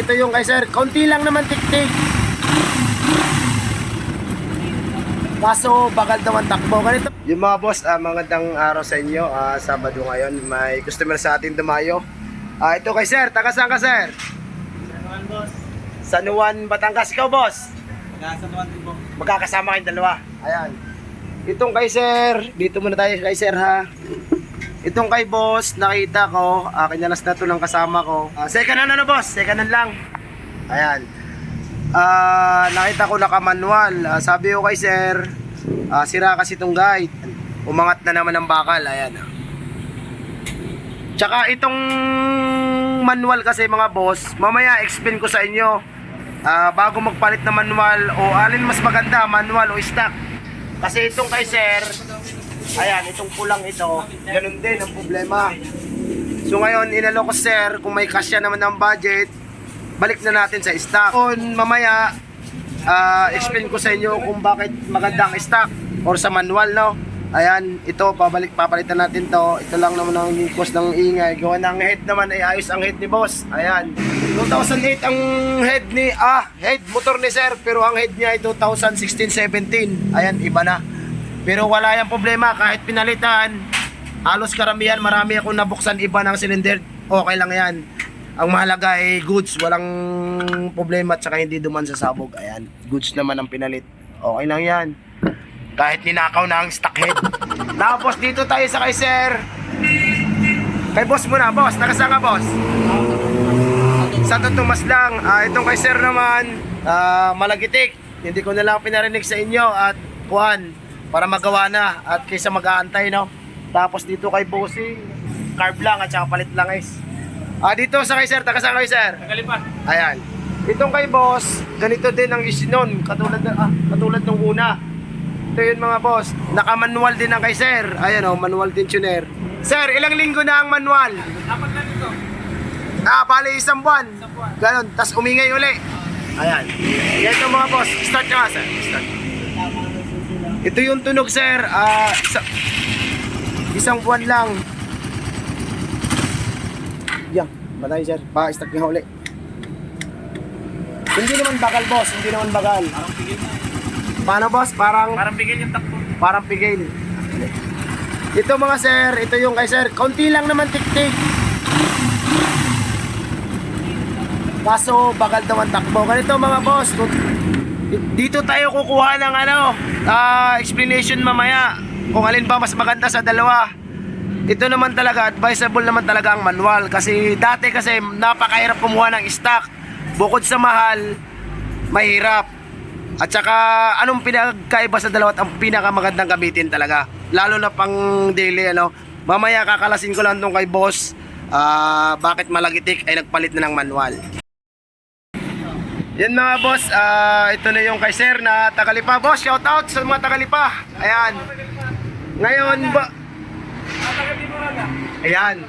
Ito yung kay sir, konti lang naman tiktik. Kaso bagal daw ang takbo. Ganito. Yung mga boss, ah, magandang araw sa inyo. Ah, Sabado ngayon, may customer sa atin dumayo. Ah, ito kay sir, taga saan ka sir? Naman boss. San Juan, Batangas. Ikaw boss? Nasa naman din po. Magkakasama kayong dalawa. Ayan. Itong kay sir, dito muna tayo kay sir ha. Itong kay boss, nakita ko, uh, kinalas na to ng kasama ko. Ah, second hand ano boss? Second hand lang. Ayan. Ah, nakita ko naka-manual. Ah, sabi ko kay sir, ah, sira kasi itong guide. Umangat na naman ang bakal. Ayan. Tsaka itong manual kasi mga boss, mamaya explain ko sa inyo ah, bago magpalit ng manual o alin mas maganda, manual o stock. Kasi itong kay sir, ayan, itong pulang ito, ganun din ang problema. So ngayon, inalo ko sir, kung may kasya naman ng budget, balik na natin sa stock. Kung mamaya, ah, explain ko sa inyo kung bakit maganda ang stock or sa manual, no? Ayan, ito, pabalik, papalitan natin to. Ito lang naman ang cost ng ingay. Gawa ng head naman ay ayos ang head ni boss. Ayan. 2008 ang head ni, ah, head motor ni sir. Pero ang head niya ay 2016-17. Ayan, iba na. Pero wala yung problema kahit pinalitan. Halos karamihan, marami akong nabuksan iba ng cylinder. Okay lang yan. Ang mahalaga ay goods, walang problema at saka hindi duman sa sabog. Ayan, goods naman ang pinalit. Okay lang yan. Kahit ninakaw na ang stock head. Tapos dito tayo sa kay sir. Kay boss muna, boss. Nakasama boss. Sa Tomas lang. Ah, itong kay sir naman, ah, malagitik. Hindi ko na lang pinarinig sa inyo at kuhan para magawa na at kaysa mag-aantay no. Tapos dito kay bossing, carb lang at saka palit lang guys. Ah, dito sa kay sir, taga saan kay sir? Nagalipan. Ayan. Itong kay boss, ganito din ang isinon, katulad ng ah, katulad ng una. Ito yun mga boss, naka-manual din ang kay sir. Ayan oh, manual din tuner. Sir, ilang linggo na ang manual? Dapat lang ito. Ah, bali isang buwan. Isang buwan. Ganon, tas umingay uli. Ayan. Yan ito mga boss. Start ka sir. Start. Ito yung tunog, sir. Ah, isa, isang buwan lang. Yan. Batay, sir. Pa, start nga uli. Hindi naman bagal, boss. Hindi naman bagal. Parang pigil na. Paano, boss? Parang, Parang pigil yung takbo. parang pigil. Ito mga sir, ito yung kay sir. Konti lang naman tiktik. Kaso bagal daw ang takbo. Ganito mga boss, dito tayo kukuha ng ano, ah, explanation mamaya kung alin ba mas maganda sa dalawa. Ito naman talaga, advisable naman talaga ang manual kasi dati kasi napakahirap kumuha ng stock. Bukod sa mahal, mahirap. At saka anong pinagkaiba sa dalawa at ang pinakamagandang gamitin talaga. Lalo na pang daily ano. Mamaya kakalasin ko lang tong kay boss. ah, bakit malagitik ay nagpalit na ng manual. Yan mga boss, ah, ito na yung kay sir na Tagalipa. Boss, shout out sa mga Tagalipa. Ayan. Ngayon ba... Ayan.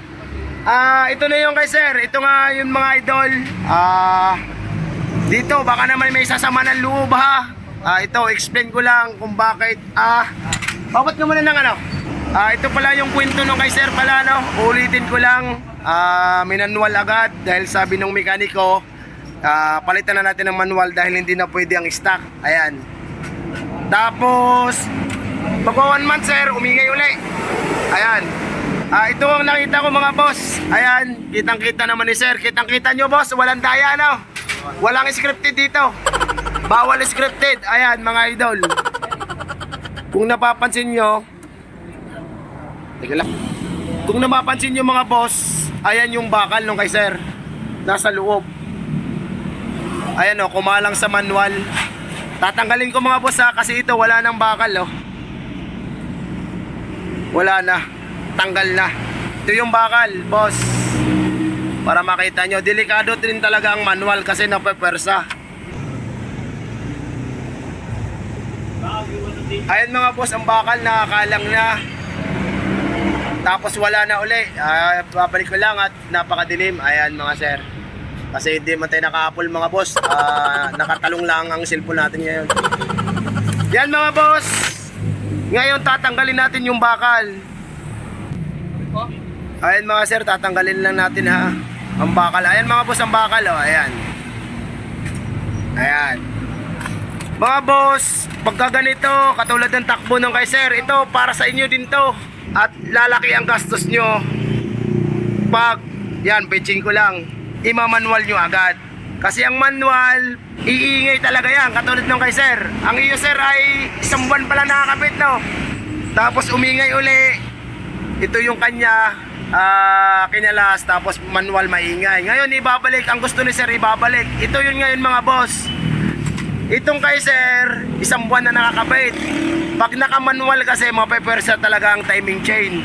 Ah, ito na yung kay sir. Ito nga yung mga idol. Ah, dito baka naman may sasama ng loob ha. Ah, ito explain ko lang kung bakit ah Bawat ka muna ng ano. Ah, ito pala yung kwento nung kay sir pala no. Ulitin ko lang. Ah, minanual agad dahil sabi nung mekaniko ah, palitan na natin ng manual dahil hindi na pwede ang stock. Ayan. Tapos Pagka one month sir, umingay uli. Ayan. Ah, ito ang nakita ko mga boss. Ayan, kitang-kita naman ni sir. Kitang-kita nyo boss, walang daya no. Walang scripted dito. Bawal scripted. Ayan mga idol. Kung napapansin nyo, Teka. Kung napapansin nyo mga boss, ayan yung bakal nung kay sir. Nasa loob. Ayan o, kumalang sa manual. Tatanggalin ko mga boss ha, kasi ito wala nang bakal oh. Wala na. Tanggal na. Ito yung bakal, boss. Para makita nyo, delikado din talaga ang manual kasi napepwersa. Ayan mga boss, ang bakal nakakalang na. Tapos wala na uli. Ah, babalik ko lang at napakadilim. Ayan mga sir. Kasi hindi man tayo naka-apple mga boss. Ah, nakatalong lang ang cellphone natin ngayon. Yan mga boss. Ngayon tatanggalin natin yung bakal. Ayan mga sir, tatanggalin lang natin ha. Ang bakal. Ayan mga boss, ang bakal. Oh, ayan. Ayan. Mga boss, pagka ganito, katulad ng takbo ng kay sir, ito para sa inyo din to. At lalaki ang gastos nyo. Pag, yan, pitching ko lang, imamanual nyo agad. Kasi ang manual, iingay talaga yan, katulad ng kay sir. Ang iyo sir ay isang buwan pala nakakapit, no? Tapos umingay uli. Ito yung kanya, ah, kinalas, tapos manual maingay. Ngayon, ibabalik. Ang gusto ni sir, ibabalik. Ito yun ngayon mga boss. Itong kay sir, isang buwan na nakakabait. Pag nakamanual kasi, mapepersa talaga ang timing chain.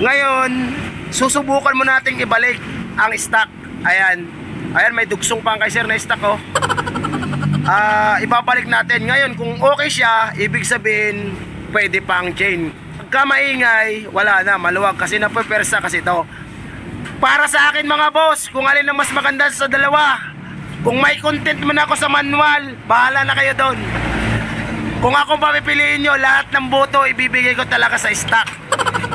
Ngayon, susubukan mo nating ibalik ang stock. Ayan. Ayan, may dugsong pa ang kay sir na stock, oh. Ah, ibabalik natin. Ngayon, kung okay siya, ibig sabihin, pwede pa ang chain. Pagka maingay, wala na, maluwag kasi napepersa kasi to. Para sa akin mga boss, kung alin ang mas maganda sa dalawa, kung may content man ako sa manual, bahala na kayo doon. Kung ako papipiliin nyo, lahat ng boto ibibigay ko talaga sa stock.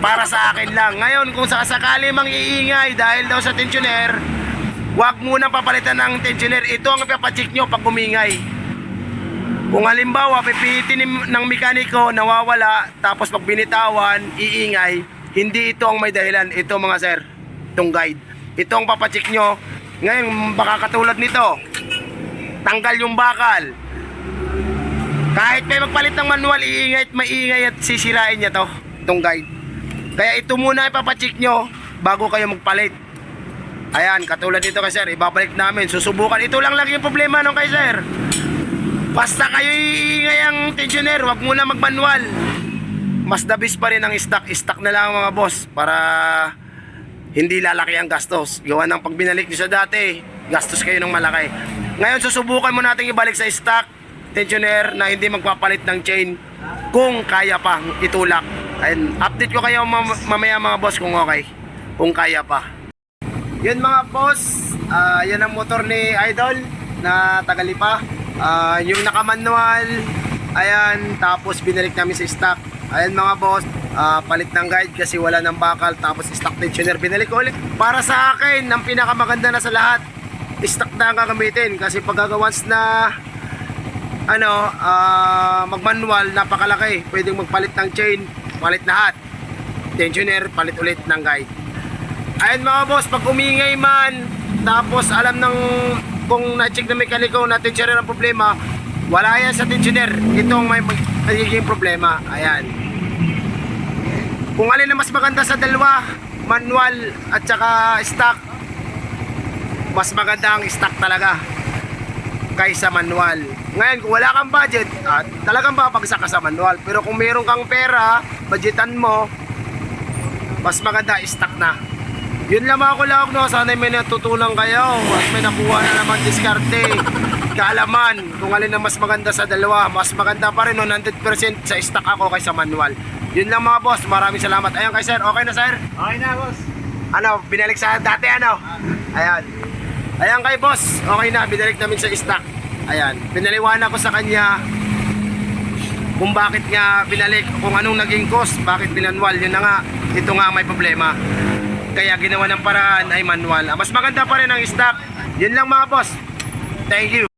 Para sa akin lang. Ngayon, kung sakasakali mang iingay dahil daw sa tensioner, huwag muna papalitan ng tensioner. Ito ang ipapacheck nyo pag umingay. Kung halimbawa, pipilitin ni- ng mekaniko, nawawala, tapos pag binitawan, iingay, hindi ito ang may dahilan. Ito mga sir, itong guide. Ito ang papacheck nyo. Ngayon, baka katulad nito, tanggal yung bakal. Kahit may magpalit ng manual, iingay at maingay at sisirain niya to, itong guide. Kaya ito muna ipapacheck nyo bago kayo magpalit. Ayan, katulad nito kay sir, ibabalik namin. Susubukan. Ito lang lagi yung problema nung kay sir. Basta kayo iingay ang tensioner, wag muna magmanual. Mas dabis pa rin ang stock. Stock na lang mga boss para hindi lalaki ang gastos. Gawa ng pag binalik nyo sa dati, gastos kayo ng malaki. Ngayon susubukan mo natin ibalik sa stock tensioner na hindi magpapalit ng chain kung kaya pa itulak. Ayun, update ko kayo mam- mamaya mga boss kung okay. Kung kaya pa. Yun mga boss, ah yan ang motor ni Idol na Tagalipa. Ah yung nakamanual, ayan, tapos binalik namin sa stock. Ayan mga boss, ah, palit ng guide kasi wala ng bakal, tapos stock tensioner binalik ulit. Para sa akin, ang pinakamaganda na sa lahat, stock na ang gagamitin kasi pag once na ano, ah, magmanual, napakalaki. Pwedeng magpalit ng chain, palit lahat. Tensioner, palit ulit ng guide. Ayun mga boss, pag umingay man, tapos alam ng kung na-check na mekaniko na tensioner ang problema, wala yan sa tensioner. Ito ang may mag- magiging problema. Ayan. Kung alin na mas maganda sa dalawa, manual at saka stock, mas maganda ang stock talaga kaysa manual. Ngayon, kung wala kang budget, at talagang babagsak ka sa manual. Pero kung meron kang pera, budgetan mo, mas maganda stock na. Yun lang mga kulawag no, sana may natutunan kayo at may nakuha na naman diskarte. Kaalaman kung alin ang mas maganda sa dalawa. Mas maganda pa rin no, 100% sa stock ako kaysa manual. Yun lang mga boss, maraming salamat. Ayun kay sir, okay na sir? Okay na, boss. Ano, binalik sa dati ano? Ayan. Ayan kay boss, okay na, binalik namin sa stock. Ayan, pinaliwanag ko sa kanya kung bakit nga binalik, kung anong naging cost, bakit binanwal, yun na nga, ito nga may problema. Kaya ginawa ng paraan ay manual. Mas maganda pa rin ang stock. Yun lang mga boss. Thank you.